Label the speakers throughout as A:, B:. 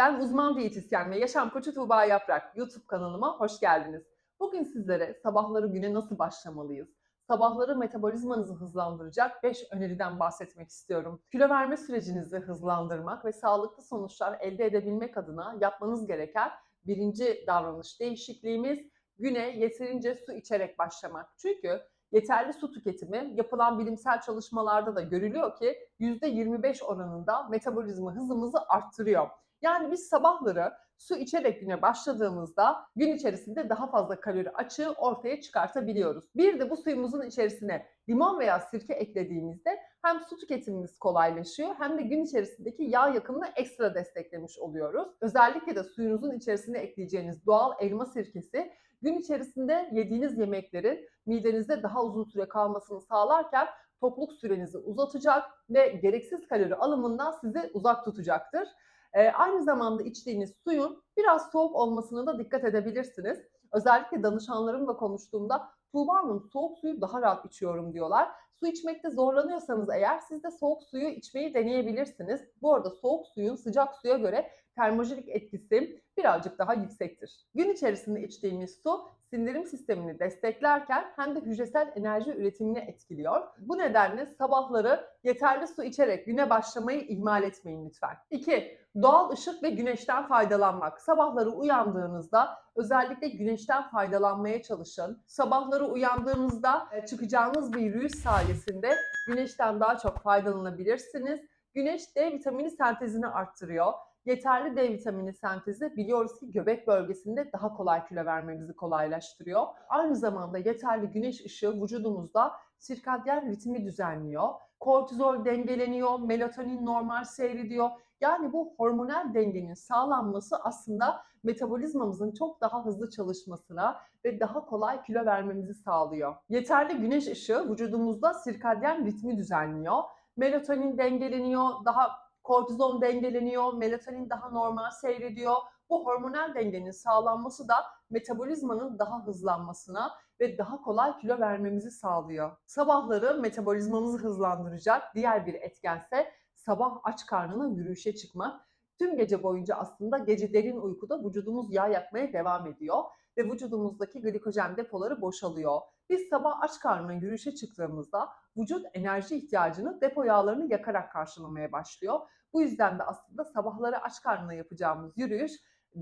A: ben uzman diyetisyen ve yaşam koçu Tuğba Yaprak. YouTube kanalıma hoş geldiniz. Bugün sizlere sabahları güne nasıl başlamalıyız? Sabahları metabolizmanızı hızlandıracak 5 öneriden bahsetmek istiyorum. Kilo verme sürecinizi hızlandırmak ve sağlıklı sonuçlar elde edebilmek adına yapmanız gereken birinci davranış değişikliğimiz güne yeterince su içerek başlamak. Çünkü yeterli su tüketimi yapılan bilimsel çalışmalarda da görülüyor ki %25 oranında metabolizma hızımızı arttırıyor. Yani biz sabahları su içerek güne başladığımızda gün içerisinde daha fazla kalori açığı ortaya çıkartabiliyoruz. Bir de bu suyumuzun içerisine limon veya sirke eklediğimizde hem su tüketimimiz kolaylaşıyor hem de gün içerisindeki yağ yakımını ekstra desteklemiş oluyoruz. Özellikle de suyunuzun içerisine ekleyeceğiniz doğal elma sirkesi gün içerisinde yediğiniz yemeklerin midenizde daha uzun süre kalmasını sağlarken tokluk sürenizi uzatacak ve gereksiz kalori alımından sizi uzak tutacaktır. Ee, aynı zamanda içtiğiniz suyun biraz soğuk olmasına da dikkat edebilirsiniz. Özellikle danışanlarımla konuştuğumda Tuğba Hanım soğuk suyu daha rahat içiyorum diyorlar. Su içmekte zorlanıyorsanız eğer siz de soğuk suyu içmeyi deneyebilirsiniz. Bu arada soğuk suyun sıcak suya göre termojenik etkisi birazcık daha yüksektir. Gün içerisinde içtiğimiz su sindirim sistemini desteklerken hem de hücresel enerji üretimini etkiliyor. Bu nedenle sabahları yeterli su içerek güne başlamayı ihmal etmeyin lütfen. 2. Doğal ışık ve güneşten faydalanmak. Sabahları uyandığınızda özellikle güneşten faydalanmaya çalışın. Sabahları uyandığınızda e, çıkacağınız bir yürüyüş sayesinde güneşten daha çok faydalanabilirsiniz. Güneş D vitamini sentezini arttırıyor. Yeterli D vitamini sentezi biliyoruz ki göbek bölgesinde daha kolay kilo vermemizi kolaylaştırıyor. Aynı zamanda yeterli güneş ışığı vücudumuzda sirkadyen ritmi düzenliyor. Kortizol dengeleniyor, melatonin normal seyrediyor. Yani bu hormonal dengenin sağlanması aslında metabolizmamızın çok daha hızlı çalışmasına ve daha kolay kilo vermemizi sağlıyor. Yeterli güneş ışığı vücudumuzda sirkadyen ritmi düzenliyor. Melatonin dengeleniyor, daha kortizol dengeleniyor, melatonin daha normal seyrediyor. Bu hormonal dengenin sağlanması da metabolizmanın daha hızlanmasına ve daha kolay kilo vermemizi sağlıyor. Sabahları metabolizmamızı hızlandıracak diğer bir etkense sabah aç karnına yürüyüşe çıkmak. Tüm gece boyunca aslında gece derin uykuda vücudumuz yağ yakmaya devam ediyor ve vücudumuzdaki glikojen depoları boşalıyor. Biz sabah aç karnına yürüyüşe çıktığımızda vücut enerji ihtiyacını depo yağlarını yakarak karşılamaya başlıyor. Bu yüzden de aslında sabahları aç karnına yapacağımız yürüyüş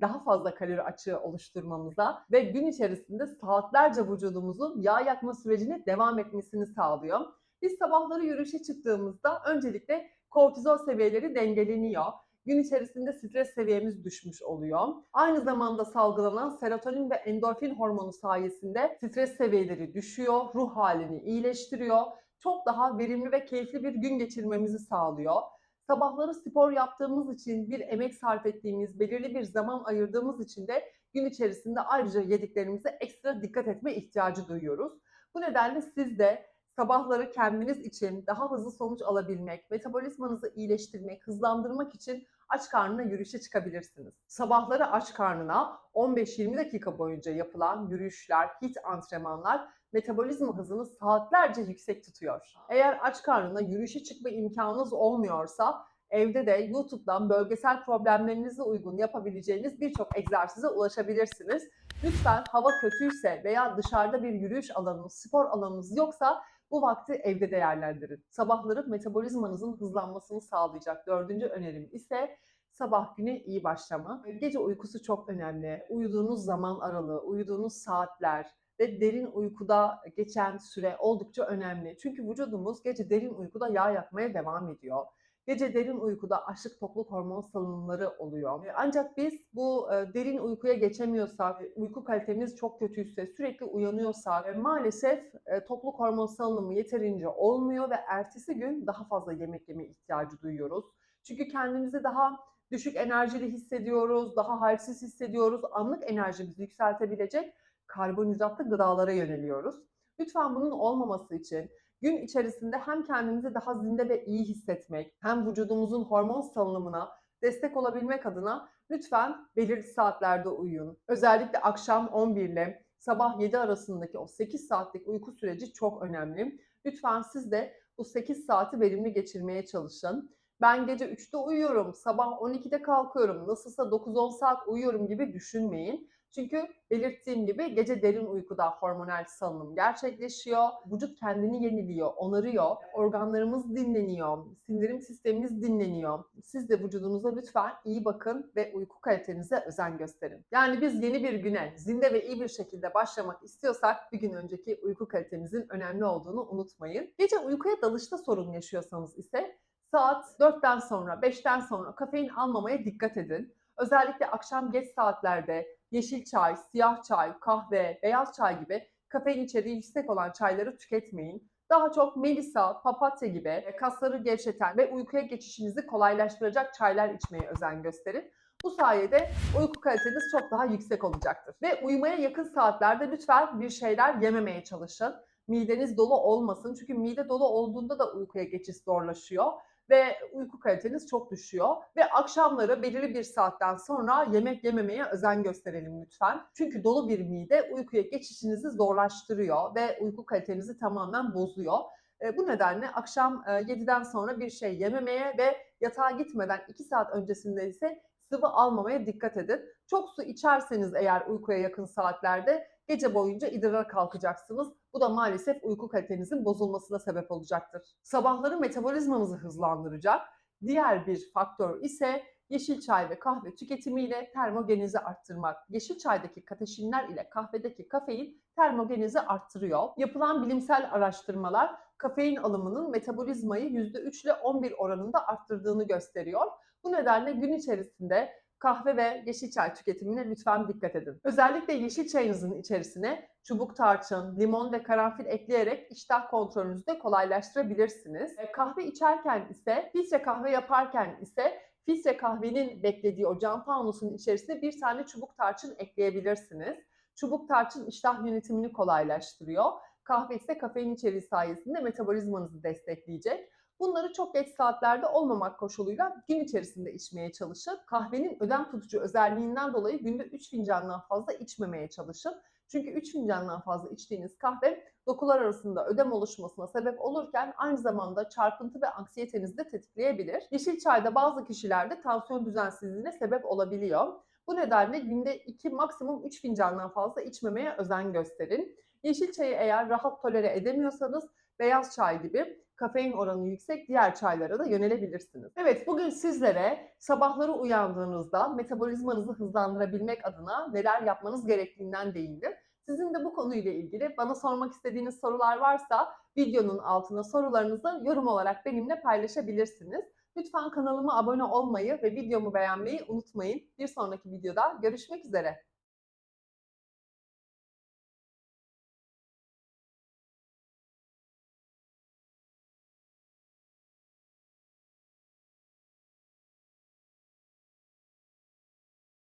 A: daha fazla kalori açığı oluşturmamıza ve gün içerisinde saatlerce vücudumuzun yağ yakma sürecini devam etmesini sağlıyor. Biz sabahları yürüyüşe çıktığımızda öncelikle kortizol seviyeleri dengeleniyor. Gün içerisinde stres seviyemiz düşmüş oluyor. Aynı zamanda salgılanan serotonin ve endorfin hormonu sayesinde stres seviyeleri düşüyor, ruh halini iyileştiriyor. Çok daha verimli ve keyifli bir gün geçirmemizi sağlıyor. Sabahları spor yaptığımız için, bir emek sarf ettiğimiz, belirli bir zaman ayırdığımız için de gün içerisinde ayrıca yediklerimize ekstra dikkat etme ihtiyacı duyuyoruz. Bu nedenle siz de sabahları kendiniz için daha hızlı sonuç alabilmek, metabolizmanızı iyileştirmek, hızlandırmak için aç karnına yürüyüşe çıkabilirsiniz. Sabahları aç karnına 15-20 dakika boyunca yapılan yürüyüşler, hit antrenmanlar metabolizma hızını saatlerce yüksek tutuyor. Eğer aç karnına yürüyüşe çıkma imkanınız olmuyorsa evde de YouTube'dan bölgesel problemlerinize uygun yapabileceğiniz birçok egzersize ulaşabilirsiniz. Lütfen hava kötüyse veya dışarıda bir yürüyüş alanınız, spor alanınız yoksa bu vakti evde değerlendirin. Sabahları metabolizmanızın hızlanmasını sağlayacak dördüncü önerim ise sabah güne iyi başlama. Gece uykusu çok önemli. Uyuduğunuz zaman aralığı, uyuduğunuz saatler ve derin uykuda geçen süre oldukça önemli. Çünkü vücudumuz gece derin uykuda yağ yakmaya devam ediyor. Gece derin uykuda açlık tokluk hormon salınımları oluyor. Ancak biz bu e, derin uykuya geçemiyorsak, uyku kalitemiz çok kötüyse, sürekli uyanıyorsak e, maalesef e, tokluk hormon salınımı yeterince olmuyor ve ertesi gün daha fazla yemek yeme ihtiyacı duyuyoruz. Çünkü kendimizi daha düşük enerjili hissediyoruz, daha halsiz hissediyoruz. Anlık enerjimizi yükseltebilecek karbonhidratlı gıdalara yöneliyoruz. Lütfen bunun olmaması için gün içerisinde hem kendimizi daha zinde ve iyi hissetmek, hem vücudumuzun hormon salınımına destek olabilmek adına lütfen belirli saatlerde uyuyun. Özellikle akşam 11 ile sabah 7 arasındaki o 8 saatlik uyku süreci çok önemli. Lütfen siz de bu 8 saati verimli geçirmeye çalışın. ben gece 3'te uyuyorum, sabah 12'de kalkıyorum, nasılsa 9-10 saat uyuyorum gibi düşünmeyin. Çünkü belirttiğim gibi gece derin uykuda hormonal salınım gerçekleşiyor. Vücut kendini yeniliyor, onarıyor. Organlarımız dinleniyor, sindirim sistemimiz dinleniyor. Siz de vücudunuza lütfen iyi bakın ve uyku kalitenize özen gösterin. Yani biz yeni bir güne zinde ve iyi bir şekilde başlamak istiyorsak bir gün önceki uyku kalitemizin önemli olduğunu unutmayın. Gece uykuya dalışta sorun yaşıyorsanız ise saat 4'ten sonra, 5'ten sonra kafein almamaya dikkat edin. Özellikle akşam geç saatlerde yeşil çay, siyah çay, kahve, beyaz çay gibi kafein içeriği yüksek olan çayları tüketmeyin. Daha çok melisa, papatya gibi kasları gevşeten ve uykuya geçişinizi kolaylaştıracak çaylar içmeye özen gösterin. Bu sayede uyku kaliteniz çok daha yüksek olacaktır. Ve uyumaya yakın saatlerde lütfen bir şeyler yememeye çalışın. Mideniz dolu olmasın. Çünkü mide dolu olduğunda da uykuya geçiş zorlaşıyor ve uyku kaliteniz çok düşüyor. Ve akşamları belirli bir saatten sonra yemek yememeye özen gösterelim lütfen. Çünkü dolu bir mide uykuya geçişinizi zorlaştırıyor ve uyku kalitenizi tamamen bozuyor. E, bu nedenle akşam e, 7'den sonra bir şey yememeye ve yatağa gitmeden 2 saat öncesinde ise sıvı almamaya dikkat edin. Çok su içerseniz eğer uykuya yakın saatlerde gece boyunca idrara kalkacaksınız. Bu da maalesef uyku kalitenizin bozulmasına sebep olacaktır. Sabahları metabolizmanızı hızlandıracak diğer bir faktör ise yeşil çay ve kahve tüketimiyle termogenizi arttırmak. Yeşil çaydaki kateşinler ile kahvedeki kafein termogenizi arttırıyor. Yapılan bilimsel araştırmalar kafein alımının metabolizmayı %3 ile 11 oranında arttırdığını gösteriyor. Bu nedenle gün içerisinde kahve ve yeşil çay tüketimine lütfen dikkat edin. Özellikle yeşil çayınızın içerisine çubuk tarçın, limon ve karanfil ekleyerek iştah kontrolünüzü de kolaylaştırabilirsiniz. E, Kahve içerken ise, filtre kahve yaparken ise filtre kahvenin beklediği o cam fanusun içerisine bir tane çubuk tarçın ekleyebilirsiniz. Çubuk tarçın iştah yönetimini kolaylaştırıyor. Kahve ise kafein içeriği sayesinde metabolizmanızı destekleyecek. Bunları çok geç saatlerde olmamak koşuluyla gün içerisinde içmeye çalışın. Kahvenin ödem tutucu özelliğinden dolayı günde 3 fincandan fazla içmemeye çalışın. Çünkü 3 fincandan fazla içtiğiniz kahve dokular arasında ödem oluşmasına sebep olurken aynı zamanda çarpıntı ve anksiyetenizi de tetikleyebilir. Yeşil çayda bazı kişilerde tansiyon düzensizliğine sebep olabiliyor. Bu nedenle günde 2 maksimum 3 fincandan fazla içmemeye özen gösterin. Yeşil çayı eğer rahat tolere edemiyorsanız beyaz çay gibi kafein oranı yüksek diğer çaylara da yönelebilirsiniz. Evet bugün sizlere sabahları uyandığınızda metabolizmanızı hızlandırabilmek adına neler yapmanız gerektiğinden değindim. Sizin de bu konuyla ilgili bana sormak istediğiniz sorular varsa videonun altına sorularınızı yorum olarak benimle paylaşabilirsiniz. Lütfen kanalıma abone olmayı ve videomu beğenmeyi unutmayın. Bir sonraki videoda görüşmek üzere.